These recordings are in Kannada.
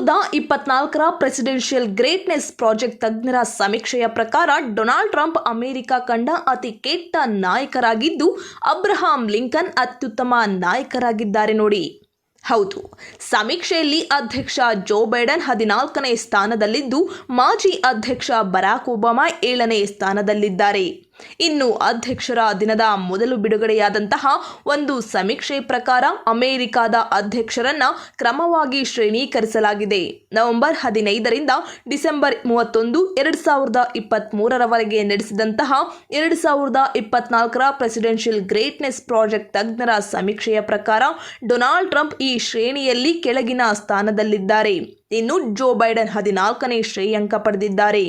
ಸಾವಿರದ ಇಪ್ಪತ್ನಾಲ್ಕರ ಪ್ರೆಸಿಡೆನ್ಷಿಯಲ್ ಗ್ರೇಟ್ನೆಸ್ ಪ್ರಾಜೆಕ್ಟ್ ತಜ್ಞರ ಸಮೀಕ್ಷೆಯ ಪ್ರಕಾರ ಡೊನಾಲ್ಡ್ ಟ್ರಂಪ್ ಅಮೆರಿಕ ಕಂಡ ಅತಿ ಕೆಟ್ಟ ನಾಯಕರಾಗಿದ್ದು ಅಬ್ರಹಾಂ ಲಿಂಕನ್ ಅತ್ಯುತ್ತಮ ನಾಯಕರಾಗಿದ್ದಾರೆ ನೋಡಿ. ಹೌದು, ಸಮೀಕ್ಷೆಯಲ್ಲಿ ಅಧ್ಯಕ್ಷ ಜೋ ಬೈಡನ್ ಹದಿನಾಲ್ಕನೇ ಸ್ಥಾನದಲ್ಲಿದ್ದು ಮಾಜಿ ಅಧ್ಯಕ್ಷ ಬರಾಕ್ ಒಬಾಮಾ ಏಳನೇ ಸ್ಥಾನದಲ್ಲಿದ್ದಾರೆ. ಇನ್ನು ಅಧ್ಯಕ್ಷರ ದಿನದ ಮೊದಲು ಬಿಡುಗಡೆಯಾದಂತಹ ಒಂದು ಸಮೀಕ್ಷೆ ಪ್ರಕಾರ ಅಮೆರಿಕದ ಅಧ್ಯಕ್ಷರನ್ನ ಕ್ರಮವಾಗಿ ಶ್ರೇಣೀಕರಿಸಲಾಗಿದೆ. ನವೆಂಬರ್ ಹದಿನೈದರಿಂದ ಡಿಸೆಂಬರ್ ಮೂವತ್ತೊಂದು ಎರಡು ಸಾವಿರದ ಇಪ್ಪತ್ತ್ ಮೂರರವರೆಗೆ ನಡೆಸಿದಂತಹ ಎರಡು ಸಾವಿರದ ಇಪ್ಪತ್ನಾಲ್ಕರ ಪ್ರೆಸಿಡೆನ್ಷಿಯಲ್ ಗ್ರೇಟ್ನೆಸ್ ಪ್ರಾಜೆಕ್ಟ್ ತಜ್ಞರ ಸಮೀಕ್ಷೆಯ ಪ್ರಕಾರ ಡೊನಾಲ್ಡ್ ಟ್ರಂಪ್ ಈ ಶ್ರೇಣಿಯಲ್ಲಿ ಕೆಳಗಿನ ಸ್ಥಾನದಲ್ಲಿದ್ದಾರೆ. ಇನ್ನು ಜೋ ಬೈಡನ್ ಹದಿನಾಲ್ಕನೇ ಶ್ರೇಯಾಂಕ ಪಡೆದಿದ್ದಾರೆ.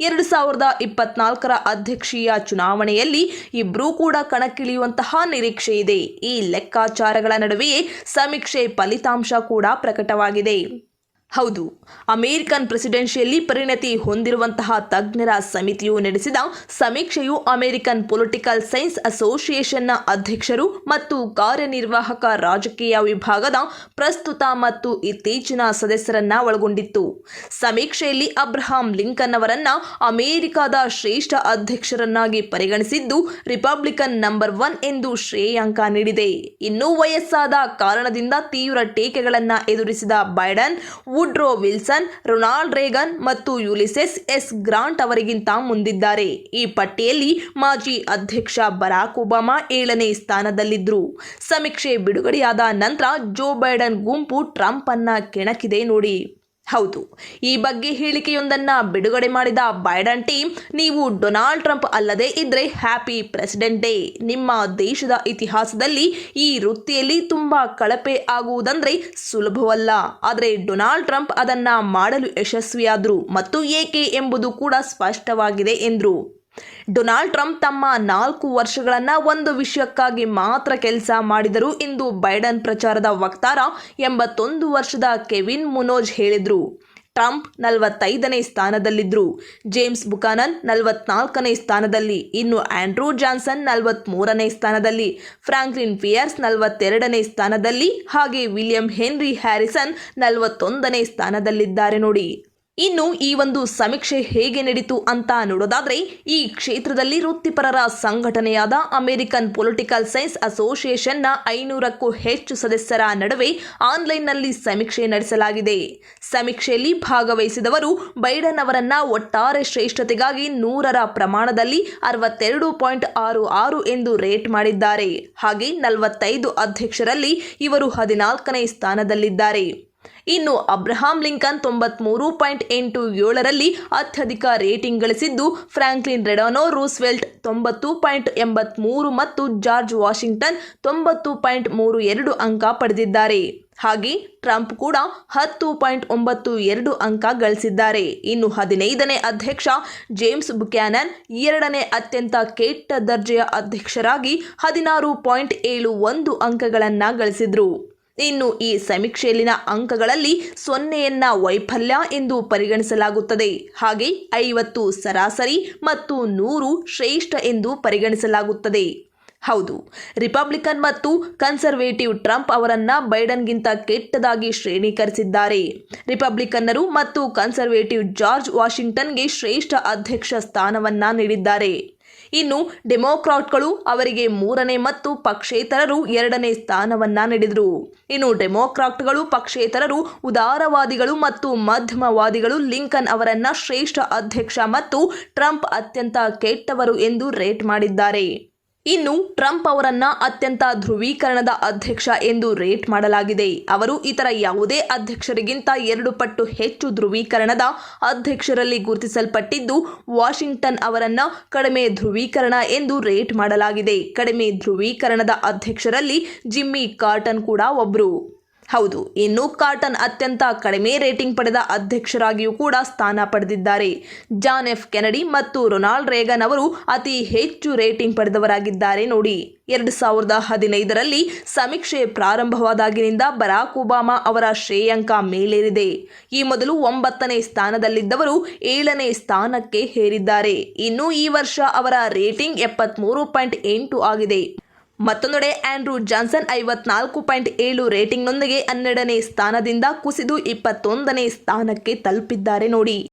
ಎರಡು ಸಾವಿರದ ಇಪ್ಪತ್ನಾಲ್ಕರ ಅಧ್ಯಕ್ಷೀಯ ಚುನಾವಣೆಯಲ್ಲಿ ಇಬ್ಬರೂ ಕೂಡ ಕಣಕ್ಕಿಳಿಯುವಂತಹ ನಿರೀಕ್ಷೆ ಇದೆ. ಈ ಲೆಕ್ಕಾಚಾರಗಳ ನಡುವೆಯೇ ಸಮೀಕ್ಷೆ ಫಲಿತಾಂಶ ಕೂಡ ಪ್ರಕಟವಾಗಿದೆ. ಹೌದು, ಅಮೆರಿಕನ್ ಪ್ರೆಸಿಡೆನ್ಷಿಯಲ್ಲಿ ಪರಿಣತಿ ಹೊಂದಿರುವಂತಹ ತಜ್ಞರ ಸಮಿತಿಯು ನಡೆಸಿದ ಸಮೀಕ್ಷೆಯು ಅಮೆರಿಕನ್ ಪೊಲಿಟಿಕಲ್ ಸೈನ್ಸ್ ಅಸೋಸಿಯೇಷನ್ನ ಅಧ್ಯಕ್ಷರು ಮತ್ತು ಕಾರ್ಯನಿರ್ವಾಹಕ ರಾಜಕೀಯ ವಿಭಾಗದ ಪ್ರಸ್ತುತ ಮತ್ತು ಇತ್ತೀಚಿನ ಸದಸ್ಯರನ್ನ ಒಳಗೊಂಡಿತ್ತು. ಸಮೀಕ್ಷೆಯಲ್ಲಿ ಅಬ್ರಹಾಂ ಲಿಂಕನ್ ಅವರನ್ನ ಅಮೆರಿಕದ ಶ್ರೇಷ್ಠ ಅಧ್ಯಕ್ಷರನ್ನಾಗಿ ಪರಿಗಣಿಸಿದ್ದು ರಿಪಬ್ಲಿಕನ್ ನಂಬರ್ ಒನ್ ಎಂದು ಶ್ರೇಯಾಂಕ ನೀಡಿದೆ. ಇನ್ನೂ ವಯಸ್ಸಾದ ಕಾರಣದಿಂದ ತೀವ್ರ ಟೀಕೆಗಳನ್ನು ಎದುರಿಸಿದ Biden Woodrow Wilson, Ronald Reagan ಮತ್ತು ಯುಲಿಸೆಸ್ ಎಸ್ ಗ್ರಾಂಟ್ ಅವರಿಗಿಂತ ಮುಂದಿದ್ದಾರೆ. ಈ ಪಟ್ಟಿಯಲ್ಲಿ ಮಾಜಿ ಅಧ್ಯಕ್ಷ ಬರಾಕ್ ಒಬಾಮಾ ಏಳನೇ ಸ್ಥಾನದಲ್ಲಿದ್ದರು. ಸಮೀಕ್ಷೆ ಬಿಡುಗಡೆಯಾದ ನಂತರ ಜೋ ಬೈಡನ್ ಗುಂಪು ಟ್ರಂಪ್ ಅನ್ನ ಕೆಣಕಿದೆ ನೋಡಿ. ಹೌದು. ಈ ಬಗ್ಗೆ ಹೇಳಿಕೆಯೊಂದನ್ನ ಬಿಡುಗಡೆ ಮಾಡಿದ ಬೈಡನ್ ಟೀಮ್ ನೀವು ಡೊನಾಲ್ಡ್ ಟ್ರಂಪ್ ಅಲ್ಲದೆ ಇದ್ರೆ ಹ್ಯಾಪಿ ಪ್ರೆಸಿಡೆಂಟ್ ಡೇ ನಿಮ್ಮ ದೇಶದ ಇತಿಹಾಸದಲ್ಲಿ ಈ ವೃತ್ತಿಯಲ್ಲಿ ತುಂಬಾ ಕಳಪೆ ಆಗುವುದಂದ್ರೆ ಸುಲಭವಲ್ಲ. ಆದರೆ ಡೊನಾಲ್ಡ್ ಟ್ರಂಪ್ ಅದನ್ನ ಮಾಡಲು ಯಶಸ್ವಿಯಾದರು ಮತ್ತು ಏಕೆ ಎಂಬುದು ಕೂಡ ಸ್ಪಷ್ಟವಾಗಿದೆ ಎಂದರು. ಡೊನಾಲ್ಡ್ ಟ್ರಂಪ್ ತಮ್ಮ ನಾಲ್ಕು ವರ್ಷಗಳನ್ನ ಒಂದು ವಿಷಯಕ್ಕಾಗಿ ಮಾತ್ರ ಕೆಲಸ ಮಾಡಿದರು ಎಂದು ಬೈಡನ್ ಪ್ರಚಾರದ ವಕ್ತಾರ ಎಂಬತ್ತೊಂದು ವರ್ಷದ ಕೆವಿನ್ ಮುನೋಜ್ ಹೇಳಿದರು. ಟ್ರಂಪ್ ನಲವತ್ತೈದನೇ ಸ್ಥಾನದಲ್ಲಿದ್ದರು ಜೇಮ್ಸ್ ಬುಕಾನನ್ ನಲವತ್ನಾಲ್ಕನೇ ಸ್ಥಾನದಲ್ಲಿ, ಇನ್ನು ಆಂಡ್ರೂ ಜಾನ್ಸನ್ ನಲವತ್ಮೂರನೇ ಸ್ಥಾನದಲ್ಲಿ, ಫ್ರಾಂಕ್ಲಿನ್ ಪಿಯರ್ಸ್ ನಲವತ್ತೆರಡನೇ ಸ್ಥಾನದಲ್ಲಿ, ಹಾಗೆ ವಿಲಿಯಂ ಹೆನ್ರಿ ಹ್ಯಾರಿಸನ್ ನಲವತ್ತೊಂದನೇ ಸ್ಥಾನದಲ್ಲಿದ್ದಾರೆ ನೋಡಿ. ಇನ್ನು ಈ ಒಂದು ಸಮೀಕ್ಷೆ ಹೇಗೆ ನಡೀತು ಅಂತ ನೋಡೋದಾದ್ರೆ, ಈ ಕ್ಷೇತ್ರದಲ್ಲಿ ವೃತ್ತಿಪರರ ಸಂಘಟನೆಯಾದ ಅಮೆರಿಕನ್ ಪೊಲಿಟಿಕಲ್ ಸೈನ್ಸ್ ಅಸೋಸಿಯೇಷನ್ನ ಐನೂರಕ್ಕೂ ಹೆಚ್ಚು ಸದಸ್ಯರ ನಡುವೆ ಆನ್ಲೈನ್ನಲ್ಲಿ ಸಮೀಕ್ಷೆ ನಡೆಸಲಾಗಿದೆ. ಸಮೀಕ್ಷೆಯಲ್ಲಿ ಭಾಗವಹಿಸಿದವರು ಬೈಡನ್ ಅವರನ್ನ ಒಟ್ಟಾರೆ ಶ್ರೇಷ್ಠತೆಗಾಗಿ ನೂರರ ಪ್ರಮಾಣದಲ್ಲಿ ಅರವತ್ತೆರಡು ಪಾಯಿಂಟ್ ಆರು ಆರು ಎಂದು ರೇಟ್ ಮಾಡಿದ್ದಾರೆ. ಹಾಗೆ ನಲವತ್ತೈದು ಅಧ್ಯಕ್ಷರಲ್ಲಿ ಇವರು ಹದಿನಾಲ್ಕನೇ ಸ್ಥಾನದಲ್ಲಿದ್ದಾರೆ. ಇನ್ನು ಅಬ್ರಹಾಂ ಲಿಂಕನ್ ತೊಂಬತ್ಮೂರು ಪಾಯಿಂಟ್ ಎಂಟು ಏಳರಲ್ಲಿ ಅತ್ಯಧಿಕ ರೇಟಿಂಗ್ ಗಳಿಸಿದ್ದು ಫ್ರಾಂಕ್ಲಿನ್ ರೆಡಾನೋ ರೂಸ್ವೆಲ್ಟ್ ತೊಂಬತ್ತು ಪಾಯಿಂಟ್ ಎಂಬತ್ಮೂರು ಮತ್ತು ಜಾರ್ಜ್ ವಾಷಿಂಗ್ಟನ್ ತೊಂಬತ್ತು ಪಾಯಿಂಟ್ ಮೂರು ಎರಡು ಅಂಕ ಪಡೆದಿದ್ದಾರೆ. ಹಾಗೆ ಟ್ರಂಪ್ ಕೂಡ ಹತ್ತು ಪಾಯಿಂಟ್ ಒಂಬತ್ತು ಎರಡು ಅಂಕ ಗಳಿಸಿದ್ದಾರೆ. ಇನ್ನು ಹದಿನೈದನೇ ಅಧ್ಯಕ್ಷ ಜೇಮ್ಸ್ ಬುಕ್ಯಾನನ್ ಎರಡನೇ ಅತ್ಯಂತ ಕೆಟ್ಟ ದರ್ಜೆಯ ಅಧ್ಯಕ್ಷರಾಗಿ ಹದಿನಾರು ಪಾಯಿಂಟ್ ಏಳು ಒಂದು ಅಂಕಗಳನ್ನು ಗಳಿಸಿದ್ರು. ಇನ್ನು ಈ ಸಮೀಕ್ಷೆಯಲ್ಲಿನ ಅಂಕಗಳಲ್ಲಿ ಸೊನ್ನೆಯನ್ನ ವೈಫಲ್ಯ ಎಂದು ಪರಿಗಣಿಸಲಾಗುತ್ತದೆ. ಹಾಗೆ ಐವತ್ತು ಸರಾಸರಿ ಮತ್ತು ನೂರು ಶ್ರೇಷ್ಠ ಎಂದು ಪರಿಗಣಿಸಲಾಗುತ್ತದೆ. ಹೌದು, ರಿಪಬ್ಲಿಕನ್ ಮತ್ತು ಕನ್ಸರ್ವೇಟಿವ್ ಟ್ರಂಪ್ ಅವರನ್ನ ಬೈಡನ್ಗಿಂತ ಕೆಟ್ಟದಾಗಿ ಶ್ರೇಣೀಕರಿಸಿದ್ದಾರೆ. ರಿಪಬ್ಲಿಕನ್ನರು ಮತ್ತು ಕನ್ಸರ್ವೇಟಿವ್ ಜಾರ್ಜ್ ವಾಷಿಂಗ್ಟನ್ಗೆ ಶ್ರೇಷ್ಠ ಅಧ್ಯಕ್ಷ ಸ್ಥಾನವನ್ನ ನೀಡಿದ್ದಾರೆ. ಇನ್ನು ಡೆಮೋಕ್ರಾಟ್ಗಳು ಅವರಿಗೆ ಮೂರನೇ ಮತ್ತು ಪಕ್ಷೇತರರು ಎರಡನೇ ಸ್ಥಾನವನ್ನ ನೀಡಿದರು. ಇನ್ನು ಡೆಮೋಕ್ರಾಟ್ಗಳು, ಪಕ್ಷೇತರರು, ಉದಾರವಾದಿಗಳು ಮತ್ತು ಮಧ್ಯಮವಾದಿಗಳು ಲಿಂಕನ್ ಅವರನ್ನ ಶ್ರೇಷ್ಠ ಅಧ್ಯಕ್ಷ ಮತ್ತು ಟ್ರಂಪ್ ಅತ್ಯಂತ ಕೆಟ್ಟವರು ಎಂದು ರೇಟ್ ಮಾಡಿದ್ದಾರೆ. ಇನ್ನು ಟ್ರಂಪ್ ಅವರನ್ನ ಅತ್ಯಂತ ಧ್ರುವೀಕರಣದ ಅಧ್ಯಕ್ಷ ಎಂದು ರೇಟ್ ಮಾಡಲಾಗಿದೆ. ಅವರು ಇತರ ಯಾವುದೇ ಅಧ್ಯಕ್ಷರಿಗಿಂತ ಎರಡು ಪಟ್ಟು ಹೆಚ್ಚು ಧ್ರುವೀಕರಣದ ಅಧ್ಯಕ್ಷರಲ್ಲಿ ಗುರುತಿಸಲ್ಪಟ್ಟಿದ್ದು, ವಾಷಿಂಗ್ಟನ್ ಅವರನ್ನ ಕಡಿಮೆ ಧ್ರುವೀಕರಣ ಎಂದು ರೇಟ್ ಮಾಡಲಾಗಿದೆ. ಕಡಿಮೆ ಧ್ರುವೀಕರಣದ ಅಧ್ಯಕ್ಷರಲ್ಲಿ ಜಿಮ್ಮಿ ಕಾರ್ಟನ್ ಕೂಡ ಒಬ್ಬರು ಹೌದು ಇನ್ನು ಕಾರ್ಟನ್ ಅತ್ಯಂತ ಕಡಿಮೆ ರೇಟಿಂಗ್ ಪಡೆದ ಅಧ್ಯಕ್ಷರಾಗಿಯೂ ಕೂಡ ಸ್ಥಾನ ಪಡೆದಿದ್ದಾರೆ. ಜಾನ್ ಎಫ್ ಕೆನಡಿ ಮತ್ತು ರೊನಾಲ್ಡ್ ರೇಗನ್ ಅವರು ಅತಿ ಹೆಚ್ಚು ರೇಟಿಂಗ್ ಪಡೆದವರಾಗಿದ್ದಾರೆ ನೋಡಿ. ಎರಡು ಸಾವಿರದ ಹದಿನೈದರಲ್ಲಿ ಸಮೀಕ್ಷೆ ಪ್ರಾರಂಭವಾದಾಗಿನಿಂದ ಬರಾಕ್ ಒಬಾಮಾ ಅವರ ಶ್ರೇಯಾಂಕ ಮೇಲೇರಿದೆ. ಈ ಮೊದಲು ಒಂಬತ್ತನೇ ಸ್ಥಾನದಲ್ಲಿದ್ದವರು ಏಳನೇ ಸ್ಥಾನಕ್ಕೆ ಹೇರಿದ್ದಾರೆ. ಇನ್ನು ಈ ವರ್ಷ ಅವರ ರೇಟಿಂಗ್ ಎಪ್ಪತ್ತ್ಮೂರು ಪಾಯಿಂಟ್ ಎಂಟು ಆಗಿದೆ. ಮತ್ತೊಂದೆಡೆ ಆಂಡ್ರೂ ಜಾನ್ಸನ್ ಐವತ್ನಾಲ್ಕು ಪಾಯಿಂಟ್ ಏಳು ರೇಟಿಂಗ್ನೊಂದಿಗೆ ಹನ್ನೆರಡನೇ ಸ್ಥಾನದಿಂದ ಕುಸಿದು ಇಪ್ಪತ್ತೊಂದನೇ ಸ್ಥಾನಕ್ಕೆ ತಲುಪಿದ್ದಾರೆ ನೋಡಿ.